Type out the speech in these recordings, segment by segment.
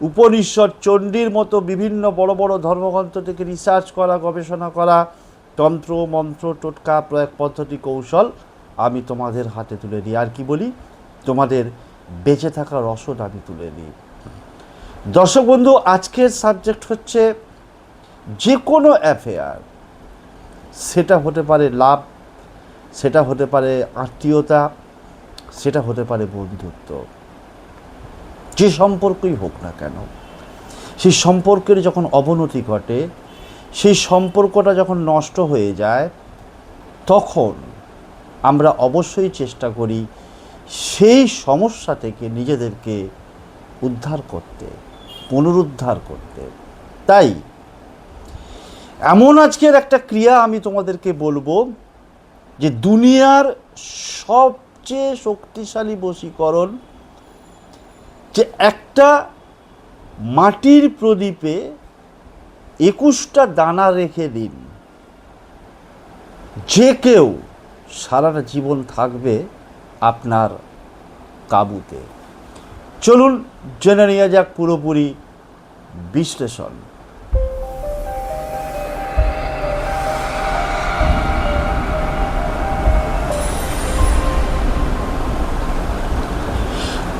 উপনিষদ চণ্ডীর মতো বিভিন্ন বড় বড় ধর্মগ্রন্থ থেকে রিসার্চ করা, গবেষণা করা, তন্ত্র, মন্ত্র, টোটকা, প্রয়োগ পদ্ধতি, কৌশল আমি তোমাদের হাতে তুলে দিই। আর কি বলি? তোমাদের বেঁচে থাকা রসদ আমি তুলে দিই দর্শক বন্ধু, আজকের সাবজেক্ট হচ্ছে যে কোনো অ্যাফেয়ার সেটা হতে পারে লাভ, সেটা হতে পারে আত্মীয়তা, সেটা হতে পারে বন্ধুত্ব। যে সম্পর্কই হোক না কেন, সেই সম্পর্কের যখন অবনতি ঘটে, সেই সম্পর্কটা যখন নষ্ট হয়ে যায়, তখন আমরা অবশ্যই চেষ্টা করি সেই সমস্যা থেকে নিজেদেরকে উদ্ধার করতে, পুনরুদ্ধার করতে। তাই, এমন আজকের একটা ক্রিয়া আমি তোমাদেরকে বলব যে দুনিয়ার সবচেয়ে শক্তিশালী বশীকরণ যে একটা মাটির প্রদীপে একুশটা দানা রেখে দিন। যে কেউ সারাটা জীবন থাকবে আপনার কাবুতে। চলুন জেনে নেওয়া যাক পুরোপুরি বিশ্লেষণ।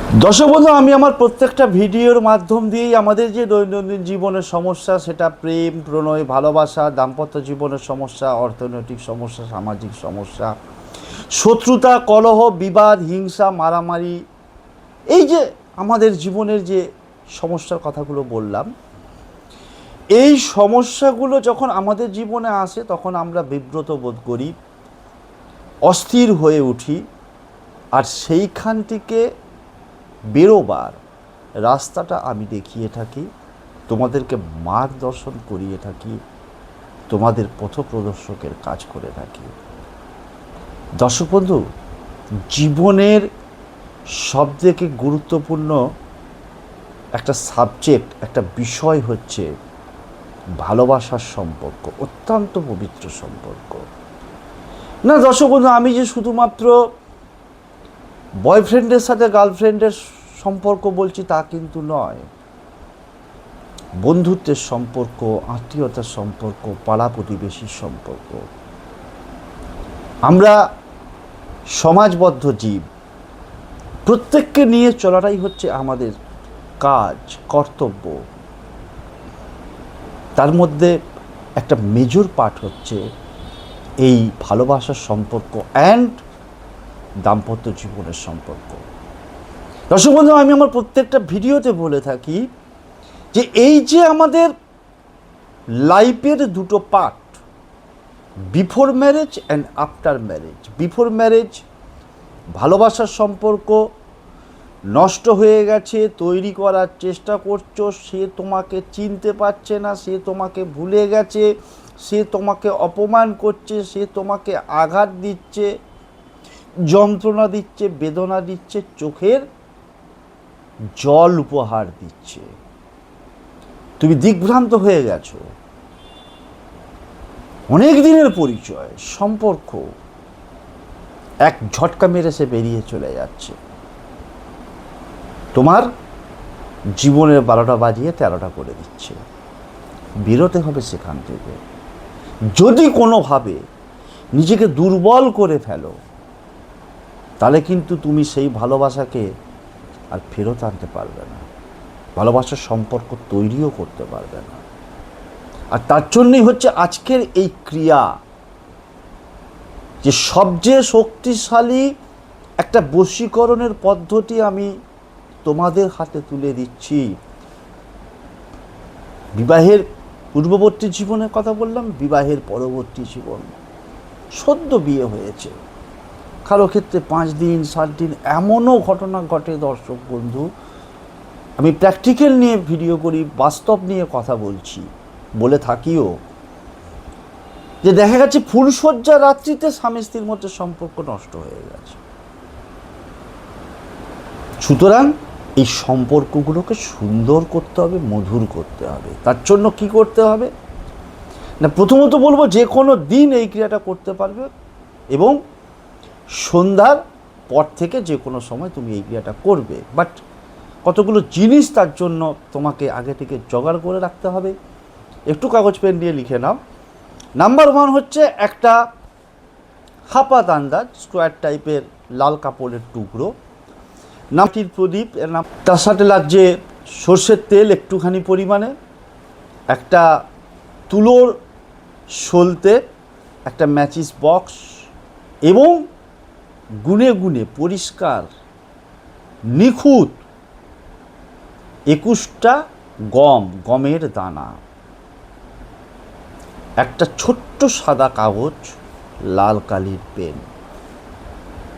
দর্শক বন্ধু, আমি আমার প্রত্যেকটা ভিডিওর মাধ্যম দিয়েই আমাদের যে দৈনন্দিন জীবনের সমস্যা, সেটা প্রেম, প্রণয়, ভালোবাসা, দাম্পত্য জীবনের সমস্যা, অর্থনৈতিক সমস্যা, সামাজিক সমস্যা, শত্রুতা, কলহ, বিবাদ, হিংসা, মারামারি, এই যে আমাদের জীবনের যে সমস্যার কথাগুলো বললাম, এই সমস্যাগুলো যখন আমাদের জীবনে আসে, তখন আমরা বিব্রত বোধ করি, অস্থির হয়ে উঠি, আর সেইখান থেকে বেরোবার রাস্তাটা আমি দেখিয়ে থাকি, তোমাদেরকে মার্গদর্শন করিয়ে থাকি, তোমাদের পথপ্রদর্শকের কাজ করে থাকি। দর্শক বন্ধু, জীবনের সবথেকে গুরুত্বপূর্ণ একটা সাবজেক্ট, একটা বিষয় হচ্ছে ভালোবাসার সম্পর্ক, অত্যন্ত পবিত্র সম্পর্ক। না দর্শক বন্ধু, আমি যে শুধুমাত্র বয়ফ্রেন্ডের সাথে গার্লফ্রেন্ডের সম্পর্ক বলছি তা কিন্তু নয়। বন্ধুত্বের সম্পর্ক, আত্মীয়তার সম্পর্ক, পাড়া প্রতিবেশীর সম্পর্ক। আমরা সমাজবদ্ধ জীব। প্রত্যেককে নিয়ে চলাটাই হচ্ছে আমাদের কাজ, কর্তব্য। তার মধ্যে একটা মেজর পার্ট হচ্ছে এই ভালোবাসার সম্পর্ক অ্যান্ড দাম্পত্য জীবনের সম্পর্ক। দর্শক বন্ধু, আমি আমার প্রত্যেকটা ভিডিওতে বলে থাকি যে এই যে আমাদের লাইফের দুটো part, before marriage and after marriage. Before marriage, ভালোবাসার সম্পর্ক নষ্ট হয়ে গেছে, তৈরি করার চেষ্টা করছ, সে তোমাকে চিনতে পারছে না, সে তোমাকে ভুলে গেছে, সে তোমাকে অপমান করছে, সে তোমাকে আঘাত দিচ্ছে। যন্ত্রণা দিচ্ছে, বেদনা দিচ্ছে, চোখের জল উপহার দিচ্ছে। তুমি দিগ্ভ্রান্ত হয়ে গেছো। অনেক দিনের পরিচয়, সম্পর্ক। এক ঝটকা মেরে সে বেরিয়ে চলে যাচ্ছে। তোমার জীবনের বারোটা বাজিয়ে তেরোটা করে দিচ্ছে। বেরোতে হবে সেখান থেকে। যদি কোনোভাবে নিজেকে দুর্বল করে ফেলো তাহলে কিন্তু তুমি সেই ভালোবাসাকে আর ফেরত আনতে পারবে না। ভালোবাসার সম্পর্ক তৈরিও করতে পারবে না। আর তার জন্যই হচ্ছে আজকের এই ক্রিয়া, যে সবচেয়ে শক্তিশালী একটা বশীকরণের পদ্ধতি আমি তোমাদের হাতে তুলে দিচ্ছি। বিবাহের পূর্ববর্তী জীবনের কথা বললাম, বিবাহের পরবর্তী জীবন। সদ্য বিয়ে হয়েছে। কারও ক্ষেত্রে পাঁচ দিন, সাত দিন, এমনও ঘটনা ঘটে দর্শক বন্ধু। আমি প্র্যাকটিক্যাল নিয়ে ভিডিও করি, বাস্তব নিয়ে কথা বলছি, বলে থাকিও। যে দেখা গেছে ফুলশয্যা রাত্রিতে স্বামী স্ত্রীর মধ্যে সম্পর্ক নষ্ট হয়ে গেছে। সুতরাং এই সম্পর্কগুলোকে সুন্দর করতে হবে, মধুর করতে হবে। তার জন্য কি করতে হবে? না, প্রথমত বলব যে কোনো দিন এই ক্রিয়াটা করতে পারবে এবং সন্ধ্যার পর থেকে যে কোনো সময় তুমি এই ক্রিয়াটা করবে। বাট কতগুলো জিনিস তার জন্য তোমাকে আগে থেকে জোগাড় করে রাখতে হবে। একটু কাগজ, পেন দিয়ে লিখে নাও। নাম্বার ওয়ান হচ্ছে একটা হাপাত আন্দাজ স্কোয়ার টাইপের লাল কাপড়ের টুকরো। নামটির প্রদীপ, এর নাম তার সাথে লাগছে সর্ষের তেল একটুখানি পরিমাণে। একটা তুলোর সলতে একটা ম্যাচিস বক্স এবং গুনে গুনে পরিষ্কার, নিখুঁত, একুশটা গম, গমের দানা। একটা ছোট্ট সাদা কাগজ, লাল কালির পেন।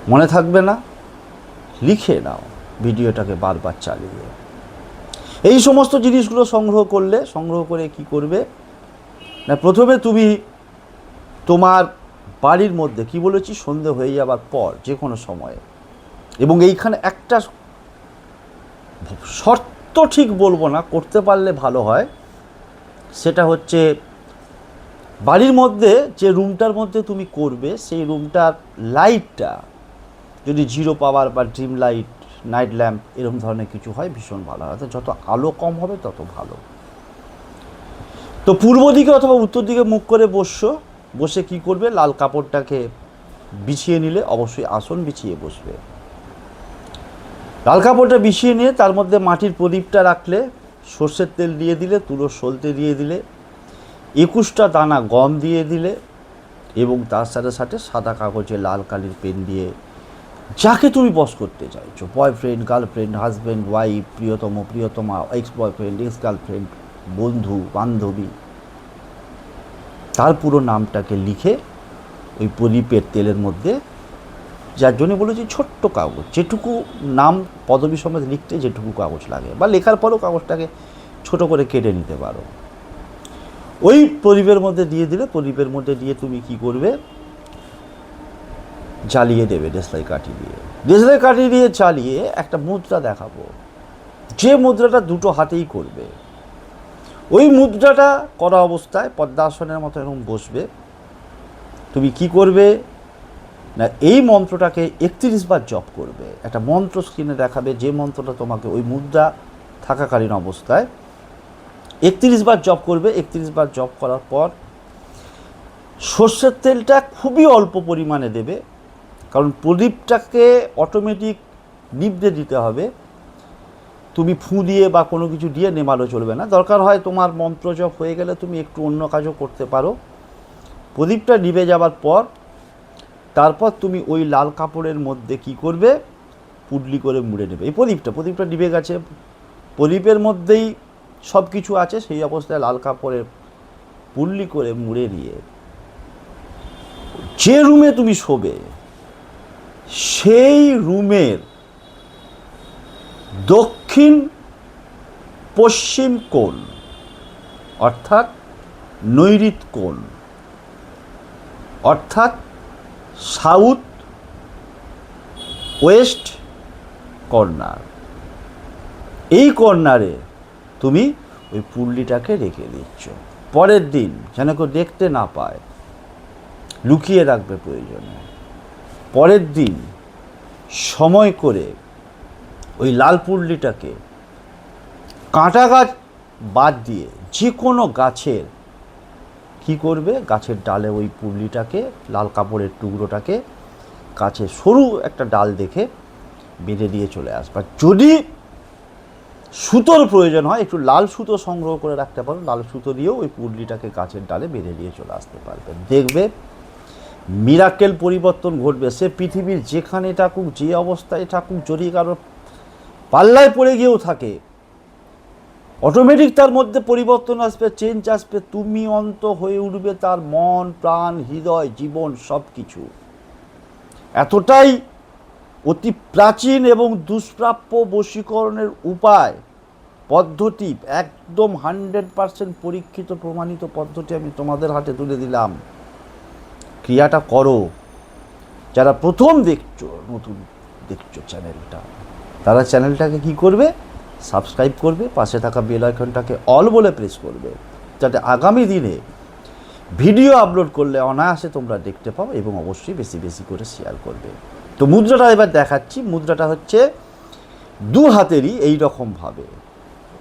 মনে থাকবে না? লিখে নাও ভিডিওটাকে বারবার চালিয়ে। এই সমস্ত জিনিসগুলো সংগ্রহ করলে, সংগ্রহ করে কি করবে? না, প্রথমে তুমি তোমার বাড়ির মধ্যে, কি বলেছি? সন্ধে হয়ে যাবার পর, যে কোনো সময়ে। এবং এইখানে একটা শর্ত ঠিক বলব না, করতে পারলে ভালো হয়। সেটা হচ্ছে, বাড়ির মধ্যে যে রুমটার মধ্যে তুমি করবে, সেই রুমটার লাইটটা, যদি জিরো পাওয়ার বা ড্রিম লাইট, নাইট ল্যাম্প এরকম ধরনের কিছু হয়, ভীষণ ভালো হয়। যত আলো কম হবে, তত ভালো। তো পূর্ব দিকে অথবা উত্তর দিকে মুখ করে বসছো বসে কি করবে? লাল কাপড়টাকে বিছিয়ে নিলে অবশ্যই আসন বিছিয়ে বসবে। লাল কাপড়টা বিছিয়ে নিয়ে তার মধ্যে মাটির প্রদীপটা রাখলে, সর্ষের তেল দিয়ে দিলে তুলো সলতে দিয়ে দিলে, একুশটা দানা গম দিয়ে দিলে এবং তার সাথে সাথে সাদা কাগজে লাল কালির পেন দিয়ে যাকে তুমি বস করতে চাইছো বয়ফ্রেন্ড গার্লফ্রেন্ড হাজব্যান্ড ওয়াইফ প্রিয়তম, প্রিয়তমা এক্স বয়ফ্রেন্ড এক্স গার্লফ্রেন্ড বন্ধু, বান্ধবী তার পুরো নামটাকে লিখে ওই প্রদীপের তেলের মধ্যে, যার জন্য বলেছি ছোট্ট কাগজ, যেটুকু নাম পদবী সমেত লিখতে যেটুকু কাগজ লাগে বা লেখার পরও কাগজটাকে ছোট করে কেটে নিতে পারো। ওই প্রদীপের মধ্যে দিয়ে দিলে, প্রদীপের মধ্যে দিয়ে তুমি কি করবে? জ্বালিয়ে দেবে দেশলাই কাঠি দিয়ে। দেশলাই কাঠি দিয়ে চালিয়ে একটা মুদ্রা দেখাবো। যে মুদ্রাটা দুটো হাতেই করবে ওই মুদ্রাটা করা অবস্থায় পদ্মাসনের মতো এরকম বসবে। তুমি কি করবে? না, এই মন্ত্রটাকে একত্রিশ বার জপ করবে। একটা মন্ত্র স্ক্রিনে দেখাবে যে মন্ত্রটা তোমাকে ওই মুদ্রা থাকাকালীন অবস্থায় একত্রিশ বার জপ করবে। একত্রিশ বার জপ করার পর সর্ষের তেলটা খুবই অল্প পরিমাণে দেবে। কারণ প্রদীপটাকে অটোমেটিক নিবতে দিতে হবে। তুমি ফু দিয়ে বা কোনো কিছু দিয়ে নেমালো চলবে না। দরকার হয় তোমার মন্ত্র জপ হয়ে গেলে তুমি একটু অন্য কাজও করতে পারো। প্রদীপটা নিভে যাবার পর, তারপর তুমি ওই লাল কাপড়ের মধ্যে কি করবে? পুডলি করে মুড়ে নেবে। এই প্রদীপটা প্রদীপটা নিভে গেছে। প্রদীপের মধ্যেই সব কিছু আছে, সেই অবস্থায় লাল কাপড়ের পুল্লি করে মুড়ে নিয়ে যে রুমে তুমি শোবে, সেই রুমের দক্ষিণ পশ্চিম কোণ, অর্থাৎ নৈরিত কোণ, অর্থাৎ সাউথ ওয়েস্ট কর্নার এই কর্নারে তুমি ওই পুল্লিটাকে রেখে দিচ্ছ। পরের দিন যেন কেউ দেখতে না পায়, লুকিয়ে রাখবে প্রয়োজনে। পরের দিন সময় করে ওই লাল পুল্লিটাকে কাঁটা গাছ বাদ দিয়ে যে কোনো গাছের কি করবে? গাছের ডালে ওই পুল্লিটাকে লাল কাপড়ের টুকরোটাকে গাছের সরু একটা ডাল দেখে বেঁধে দিয়ে চলে আসবে। যদি সুতোর প্রয়োজন হয়, একটু লাল সুতো সংগ্রহ করে রাখতে পারো, লাল সুতো দিয়েও ওই পুডলিটাকে গাছের ডালে বেঁধে দিয়ে চলে আসতে পারবে। দেখবে মিরাকেল পরিবর্তন ঘটবে। সে পৃথিবীর যেখানে থাকুক, যে অবস্থায় থাকুক, যদি কারও পাল্লায় পড়ে গিয়েও থাকে। অটোমেটিক তার মধ্যে পরিবর্তন আসবে চেঞ্জ আসবে, তুমি অন্ত হয়ে উঠবে তার মন, প্রাণ, হৃদয়, জীবন সব কিছু এতটাই অতি প্রাচীন এবং দুষ্প্রাপ্য বশীকরণের উপায়, পদ্ধতি, একদম হান্ড্রেড পারসেন্ট পরীক্ষিত, প্রমাণিত পদ্ধতি আমি তোমাদের হাতে তুলে দিলাম। ক্রিয়াটা করো। যারা প্রথম দেখছ, নতুন দেখছ চ্যানেলটা তারা চ্যানেলটাকে কি করবে? সাবস্ক্রাইব করবে, পাশে থাকা বেল আইকনটাকে অল বলে প্রেস করবে, যাতে আগামী দিনে ভিডিও আপলোড করলে অনায়াসে তোমরা দেখতে পাও এবং অবশ্যই বেশি বেশি করে শেয়ার করবে। তো মুদ্রাটা এবার দেখাচ্ছি। মুদ্রাটা হচ্ছে দু হাতেরই এই রকমভাবে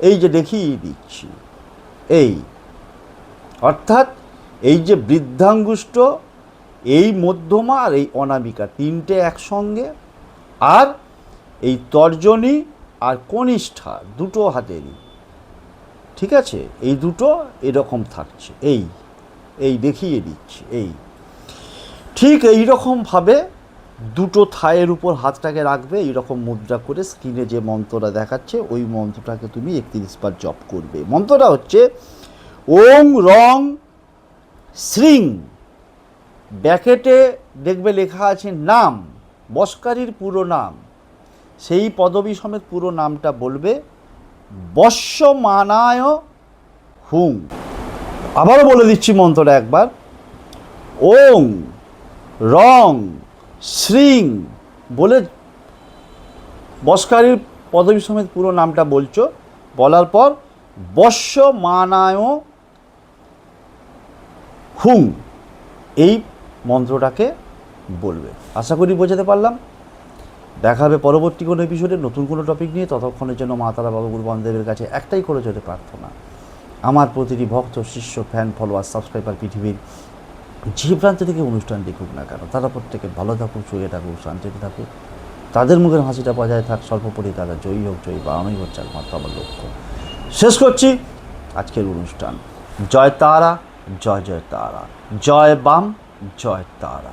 এই যে দেখিয়ে দিচ্ছি। এই, অর্থাৎ এই যে বৃদ্ধাঙ্গুষ্ট এই মধ্যমা আর এই অনামিকা তিনটে একসঙ্গে। আর এই তর্জনী আর কনিষ্ঠা দুটো হাতেরই ঠিক আছে? এই দুটো এরকম থাকছে। এই এই দেখিয়ে দিচ্ছি, এই। ঠিক এই রকমভাবে দুটো থায়ের উপর হাতটাকে রাখবে, এইরকম মুদ্রা করে স্ক্রিনে যে মন্ত্রটা দেখাচ্ছে, ওই মন্ত্রটাকে তুমি একত্রিশ বার জপ করবে। মন্ত্রটা হচ্ছে ওং রং শ্রিং। ব্যাকেটে দেখবে লেখা আছে নাম, বস্কারির পুরো নাম। সেই পদবী সমেত পুরো নামটা বলবে বর্ষমানায় হুং। আবারও বলে দিচ্ছি মন্ত্রটা একবার। ওং, রং, শ্রিং বলে বস্কারির পদবী সমেত পুরো নামটা বলছো। বলার পর বর্ষমানায় হুং এই মন্ত্রটাকে বলবে। আশা করি বোঝাতে পারলাম। দেখা হবে পরবর্তী কোনো এপিসোডে নতুন কোনো টপিক নিয়ে। ততক্ষণের জন্য মা তারা বাবা গুরু বান্ধবের কাছে একটাই করে যেতে প্রার্থনা। আমার প্রতিটি ভক্ত, শিষ্য ফ্যান ফলোয়ার সাবস্ক্রাইবার পৃথিবীর যে প্রান্ত থেকে অনুষ্ঠান দেখুক না কেন, তারা প্রত্যেকে ভালো থাকুক, সুখে থাকুক, শান্তিতে থাকুক। তাদের মুখের হাসিটা বজায় থাক স্বল্পপরি তারা জয়ী হোক, জয়ী বাড়ানোই হচ্ছে একমাত্র আমার লক্ষ্য। শেষ করছি আজকের অনুষ্ঠান। জয় তারা, জয় জয় তারা। জয় বাম, জয় তারা।